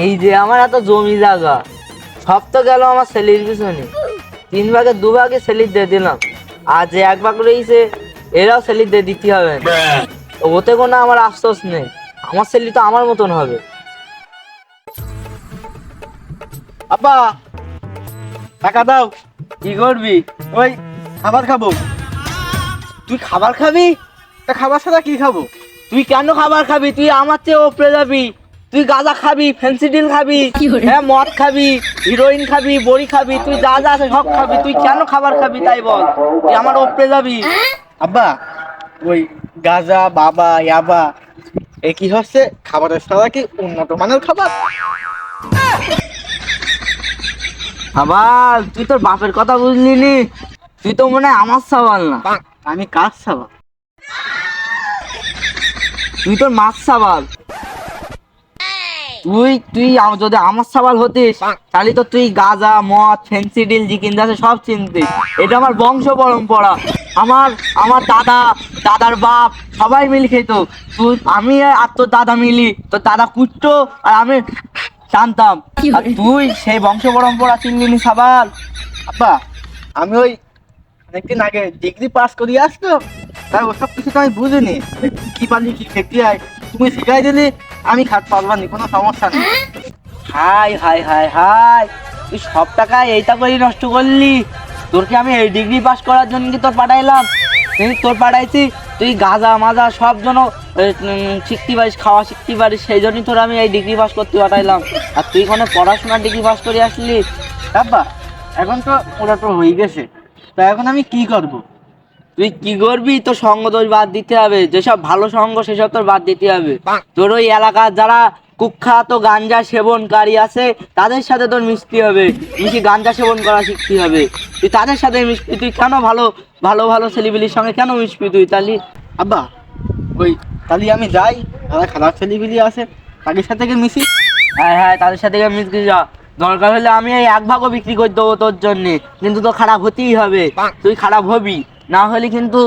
এই যে আমার এত জমি জায়গা সব তো গেল আমার সেলির পিছনে। তিন ভাগে দু ভাগে সেলির দিয়ে দিলাম। আর যে এক ভাগ রয়েছে এরাও সেলির দিয়ে দিতে হবে। ওতে কোনো আমার আফসোস নেই। আমার সেলি তো আমার মতন হবে। আব্বা টাকা দাও। কি করবি? ওই খাবার খাব। তুই খাবার খাবি? তা খাবার ছাড়া কি খাব? তুই কেন খাবার খাবি? তুই আমার চেয়ে ওপরে যাবি। তুই গাঁজা খাবি ফেন্সিডিল খাবি হ্যাঁ মদ খাবি হিরোইন খাবি বড়ি খাবি তুই যা যা আছে সব খাবি তুই কেন খাবার খাবি তাই বল। তুই আমার ওপরে যাবি। আব্বা ওই গাজা বাবা ইয়াবা এ কি হচ্ছে? খাবারের ছাড়া কি উন্নত মানের খাবার? আবার তুই তোর বাপের কথা বুঝলি নি? তুই তো মনে হয় আমার সাবাল না। আমি কাজ সাবাল তুই তোর মাছ সাবাল তুই তুই যদি আমার সাবাল হতিস তাহলে তো তুই গাজা মদ ফেন্সিডিল জিকিন আছে সব চিনতিস এটা আমার বংশ পরম্পরা। আমার আমার দাদা দাদার বাপ সবাই মিলে খেত। তুই আমি আর তোর দাদা মিলি তোর দাদা কুট্টো আর আমি জানতাম। আর তুই সেই বংশ পরম্পরা চিনলি নি সাবাল। আব্বা আমি ওই অনেকদিন আগে ডিগ্রি পাস করি আসতো তাই ওসব কিছু তো আমি বুঝিনি। কি পারলি কি খেতে হয় তুমি শিখাই দিলি। আমি খাট পারবানি কোনো সমস্যা নেই। হাই হাই হাই হাই, তুই সব টাকা এইটা করেই নষ্ট করলি? তোর কি আমি এই ডিগ্রি পাস করার জন্য কি তোর পাঠাইলাম? তুই তোর পাঠাইছি, তুই গাঁজা, মাজা সব জন্য শিখতে পারিস, খাওয়া শিখতে পারিস, সেই জন্যই তোর আমি এই ডিগ্রি পাস করতে পাঠাইলাম। আর তুই কোনো পড়াশোনার ডিগ্রি পাস করে আসলি? আব্বা এখন তো ওরা তো হয়ে গেছে। তা এখন আমি কি করব? তুই কি করবি? তোর সঙ্গ তোর বাদ দিতে হবে। যেসব ভালো সঙ্গ সেসব তোর বাদ দিতে হবে। তোর ওই এলাকার যারা কুখ্যাত গাঞ্জা সেবনকারী আছে তাদের সাথে তোর মিশতে হবে। মিশি গাঞ্জা সেবন করা শিখতে হবে? তুই তাদের সাথে মিশবি। তুই কেন ভালো ভালো ভালো ছেলেপিলির সঙ্গে কেন মিশবি তুই? তাহলে আব্বা ওই তাহলে আমি যাই। যারা খারাপ ছেলেগুলি আছে। তাদের সাথে গিয়ে মিশি হ্যাঁ হ্যাঁ তাদের সাথে গিয়ে মিশতে যা। দরকার হলে আমি এই এক ভাগও বিক্রি করে দেবো তোর জন্য। কিন্তু তো খারাপ হতেই হবে। তুই খারাপ হবি। না হলে কিন্তু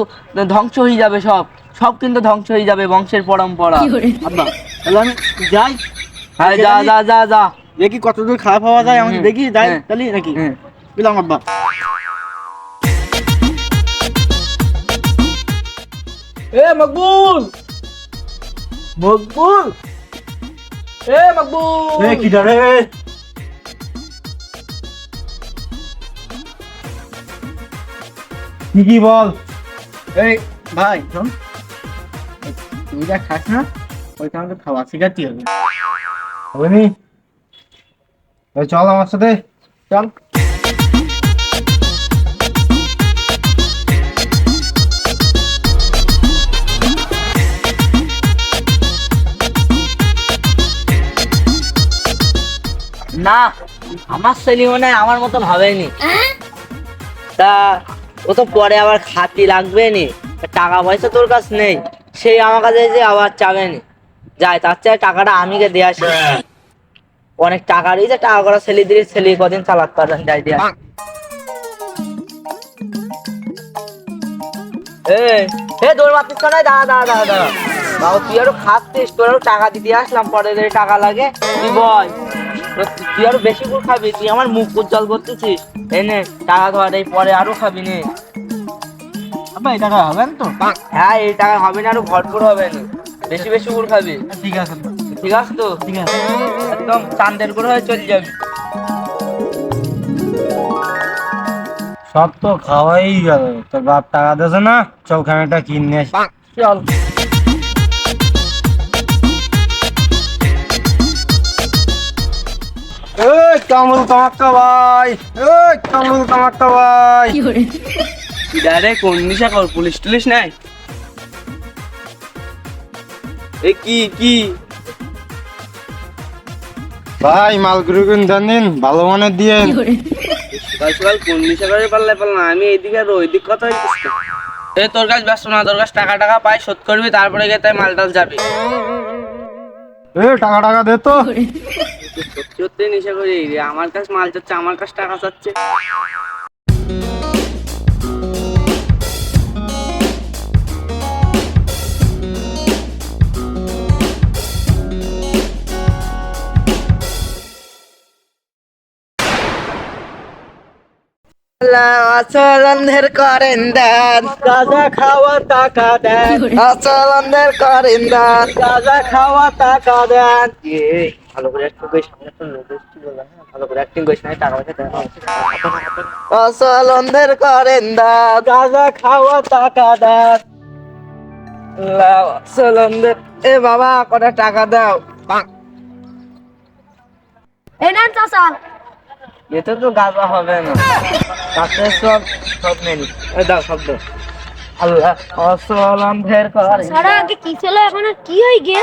ধ্বংস হয়ে যাবে সব। সব কিন্তু ধ্বংস হয়ে যাবে বংশের পরম্পরা। আব্বা। তাহলে আমি যাই। হ্যাঁ যা যা যা যা। দেখি কতদূর খারাপ হওয়া যায় আমি দেখি যাই হ্যাঁ, তাহলে নাকি। হ্যাঁ। বুঝলাম আব্বা। এ মকবুল! মকবুল? এ মকবুল! এ কি রে কি কি বল? এই ভাই শোন। তুই যা খাস না ওইটা আমাকে খাওয়া শিখাতে হবে এই চল আমার সাথে। চল। না আমার ছেলে মনে হয় আমার মতন হবেনি তা ও তো পরে আবার খাতি লাগবে নি টাকা পয়সা তোর কাছে নেই। সেই আমার কাছে যে আবার চাবে নি যাই তার চেয়ে টাকাটা আমি কে দিয়ে আসি? অনেক টাকা রয়েছে টাকা করা ছেলে দিয়ে ছেলে কদিন চালাতে পারেন যাই দিয়ে। এ দৌড় মারতিস কেন? দাঁড়া দাঁড়া দাঁড়া দাঁড়া। বাবু তুই আরও খাচ্ছিস তোর আরও টাকা দিতে আসলাম পরে যদি টাকা লাগে তুই বল তুই আরও বেশি করে খাবি তুই আমার মুখ উজ্জ্বল করতেছিস। এই নে টাকা ধর এই পরে আরও খাবি নে। আব্বা এই টাকা হবে না তো? হ্যাঁ এই টাকা হবে না আরও ভরপুর হবে না। বেশি বেশি করে খাবি। ঠিক আছে ঠিক আছে তো? ঠিক আছে। একদম চান্দের করে হয়ে চলে যাবি। সব তো খাওয়াই গেল তোর বাপ টাকা দেছে না চল খানাটা কিনে চল। কামরুল কামাক্কা ভাই। এই কামরুল কামাক্কা ভাই। ডাইরেক্ট কোন নিশা কর পুলিশ টুলিশ নাই? এ কি কি? ভাই মালগুড়ি কিন দেন দিন ভালো মানের দিয়ে সকাল সকাল কোন নিশা করে পারলে পারলাম আমি এইদিকে আর ওইদিক কথা হইতেছি এ তোর কাছে ব্যস্ত না তোর কাছে টাকা টাকা পাই শোধ করবি তারপরে গিয়ে তাই মালটাল যাবি। এ টাকা টাকা দে তো। সত্যি নেশা করি? আমার কাছে মাল চাচ্ছে আমার কাছে টাকা চাচ্ছে। অচলন্ধের করেন দেন। রাজা খাওয়া টাকা দেন। রাজা খাওয়া টাকা দেন। ভালো করে একটু কই সামনে তো লোক এসেছিল না, ভালো করে অ্যাক্টিং করিস না টাকা পয়সা দেন আসল অন্ধের করেন দেন গাঁজা খাওয়া টাকা দেন আসল অন্ধের এ বাবা কটা টাকা দাও। এই নেন চাচা। এতে তো গাঁজা হবে না। তাতে সব সব মেনি এ দাও সব দাও। আল্লাহ আসল অন্ধের করেন সারা আগে কি ছিল এখন কি হয়ে গিয়ে?